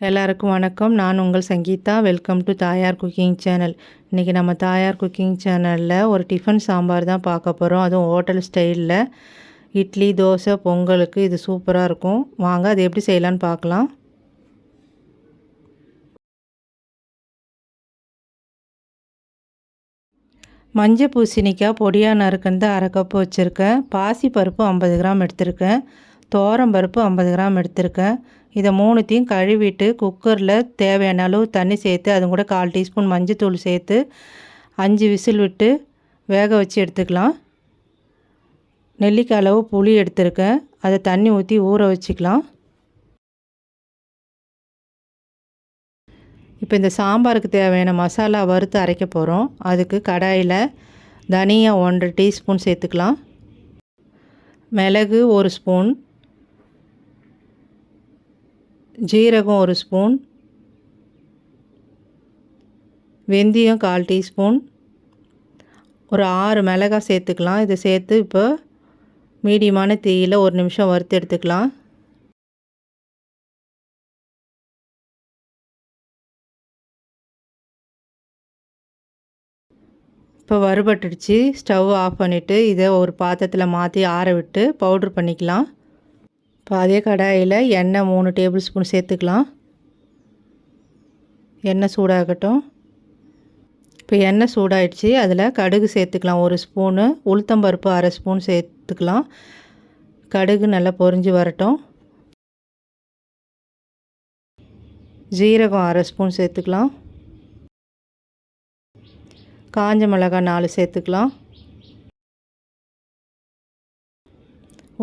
எல்லாருக்கும் வணக்கம். நான் உங்கள் Sangeetha. Welcome to Thayar cooking channel. இன்றைக்கி நம்ம தாயார் குக்கிங் சேனலில் ஒரு டிஃபன் சாம்பார் தான் பார்க்க போகிறோம் அதுவும் ஹோட்டல் ஸ்டைலில். இட்லி தோசை பொங்கலுக்கு இது சூப்பராக இருக்கும். வாங்க அது எப்படி செய்யலான்னு பார்க்கலாம். மஞ்சள் பூசணிக்காய் பொடியாக நறுக்குன்னு அரை கப்பு வச்சுருக்கேன். பாசி பருப்பு ஐம்பது கிராம் எடுத்திருக்கேன். தோரம் பருப்பு ஐம்பது கிராம் எடுத்திருக்கேன். இதை மூணுத்தையும் கழுவிட்டு குக்கரில் தேவையான அளவு தண்ணி சேர்த்து அது கூட கால் டீஸ்பூன் மஞ்சத்தூள் சேர்த்து அஞ்சு விசில் விட்டு வேக வச்சு எடுத்துக்கலாம். நெல்லிக்காய் அளவு புளி எடுத்திருக்கேன். அதை தண்ணி ஊற்றி ஊற வச்சுக்கலாம். இப்போ இந்த சாம்பாருக்கு தேவையான மசாலா வறுத்து அரைக்க போகிறோம். அதுக்கு கடாயில் தனியா ஒன்றரை டீஸ்பூன் சேர்த்துக்கலாம். மிளகு ஒரு ஸ்பூன். ஜீரகம் ஒரு ஸ்பூன். வெந்தயம் கால் டீஸ்பூன். ஒரு ஆறு மிளகாய் சேர்த்துக்கலாம். இதை சேர்த்து இப்போ மீடியமான தீயில் ஒரு நிமிஷம் வறுத்து எடுத்துக்கலாம். இப்போ வறுபட்டுடுச்சு. ஸ்டவ் ஆஃப் பண்ணிவிட்டு இதை ஒரு பாத்திரத்தில் மாற்றி ஆற விட்டு பவுட்ரு பண்ணிக்கலாம். இப்போ அதே கடாயில் எண்ணெய் மூணு டேபிள் ஸ்பூன் சேர்த்துக்கலாம். எண்ணெய் சூடாகட்டும். இப்போ எண்ணெய் சூடாயிடுச்சு. அதில் கடுகு சேர்த்துக்கலாம். ஒரு ஸ்பூனு. உளுத்தம்பருப்பு அரை ஸ்பூன் சேர்த்துக்கலாம். கடுகு நல்லா பொறிஞ்சு வரட்டும். ஜீரகம் அரை ஸ்பூன் சேர்த்துக்கலாம். காஞ்ச மிளகாய் நாலு சேர்த்துக்கலாம்.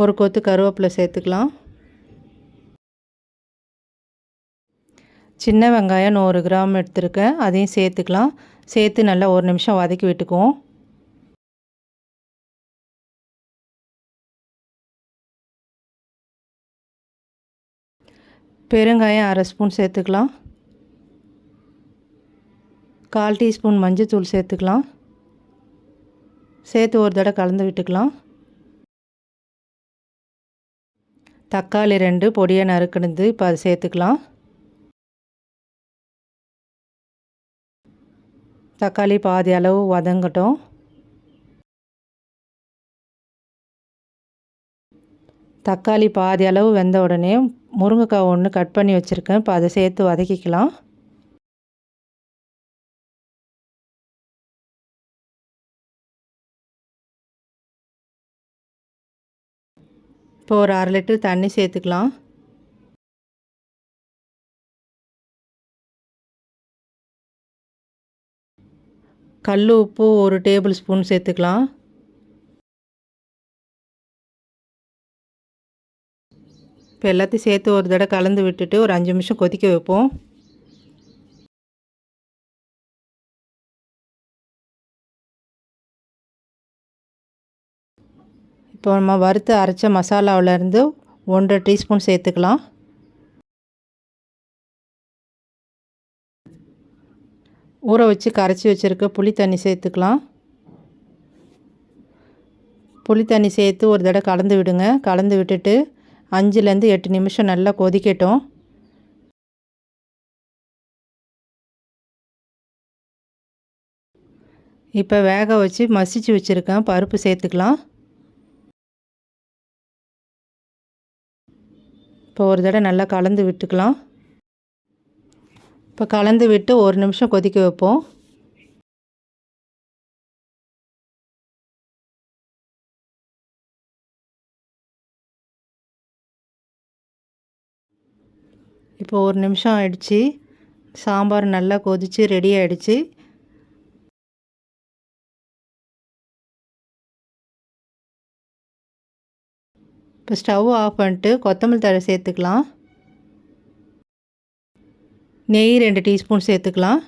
ஒரு கொத்து கருவேப்பிலை சேர்த்துக்கலாம். சின்ன வெங்காயம் நூறு கிராம் எடுத்துருக்கேன். அதையும் சேர்த்துக்கலாம். சேர்த்து நல்லா ஒரு நிமிஷம் வதக்கி விட்டுக்குவோம். பெருங்காயம் அரை ஸ்பூன் சேர்த்துக்கலாம். கால் டீஸ்பூன் மஞ்சள் தூள் சேர்த்துக்கலாம். சேர்த்து ஒரு தடவை கலந்து விட்டுக்கலாம். தக்காளி ரெண்டு பொடியை நறுக்கினது இப்போ அதை சேர்த்துக்கலாம். தக்காளி பாதி அளவு வதங்கட்டும். தக்காளி பாதி அளவு வெந்த உடனே முருங்கைக்காய் ஒன்று கட் பண்ணி வச்சுருக்கேன். இப்போ அதை சேர்த்து வதக்கிக்கலாம். இப்போ ஒரு அரை லிட்டர் தண்ணி சேர்த்துக்கலாம். கல் உப்பு ஒரு டேபிள் ஸ்பூன் சேர்த்துக்கலாம். இப்போ எல்லாத்தையும் சேர்த்து ஒரு தடவை கலந்து விட்டுட்டு ஒரு அஞ்சு நிமிஷம் கொதிக்க வைப்போம். இப்போ நம்ம வறுத்து அரைச்ச மசாலாவிலேருந்து ஒன்றரை டீஸ்பூன் சேர்த்துக்கலாம். ஊற வச்சு கரைச்சி வச்சுருக்க புளி தண்ணி சேர்த்துக்கலாம். புளி தண்ணி சேர்த்து ஒரு தடவை கலந்து விடுங்க. கலந்து விட்டுட்டு அஞ்சுலேருந்து எட்டு நிமிஷம் நல்லா கொதிக்கட்டும். இப்போ வேக வச்சு மசிச்சு வச்சுருக்கேன் பருப்பு சேர்த்துக்கலாம். இப்போ ஒரு தடவை நல்லா கலந்து விட்டுக்கலாம். இப்போ கலந்து விட்டு ஒரு நிமிஷம் கொதிக்க வைப்போம். இப்போ ஒரு நிமிஷம் ஆயிடுச்சு. சாம்பார் நல்லா கொதித்து ரெடி ஆகிடுச்சு இப்போ ஸ்டவ் ஆஃப் பண்ணிட்டு கொத்தமல்லி தழை சேர்த்துக்கலாம். நெய் ரெண்டு டீஸ்பூன் சேர்த்துக்கலாம்.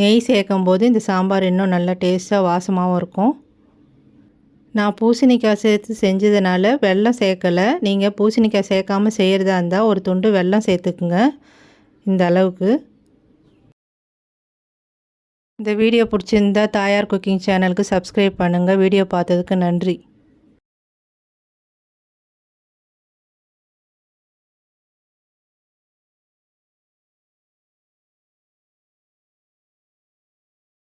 நெய் சேர்க்கும் போது இந்த சாம்பார் இன்னும் நல்லா டேஸ்ட்டாக வாசமாகவும் இருக்கும். நான் பூசணிக்காய் சேர்த்து செஞ்சதுனால வெல்லம் சேர்க்கலை. நீங்கள் பூசணிக்காய் சேர்க்காமல் செய்கிறதா இருந்தால் ஒரு துண்டு வெல்லம் சேர்த்துக்குங்க இந்த அளவுக்கு. இந்த வீடியோ பிடிச்சிருந்தா தாயார் குக்கிங் சேனலுக்கு சப்ஸ்கிரைப் பண்ணுங்கள் வீடியோ பார்த்ததுக்கு நன்றி.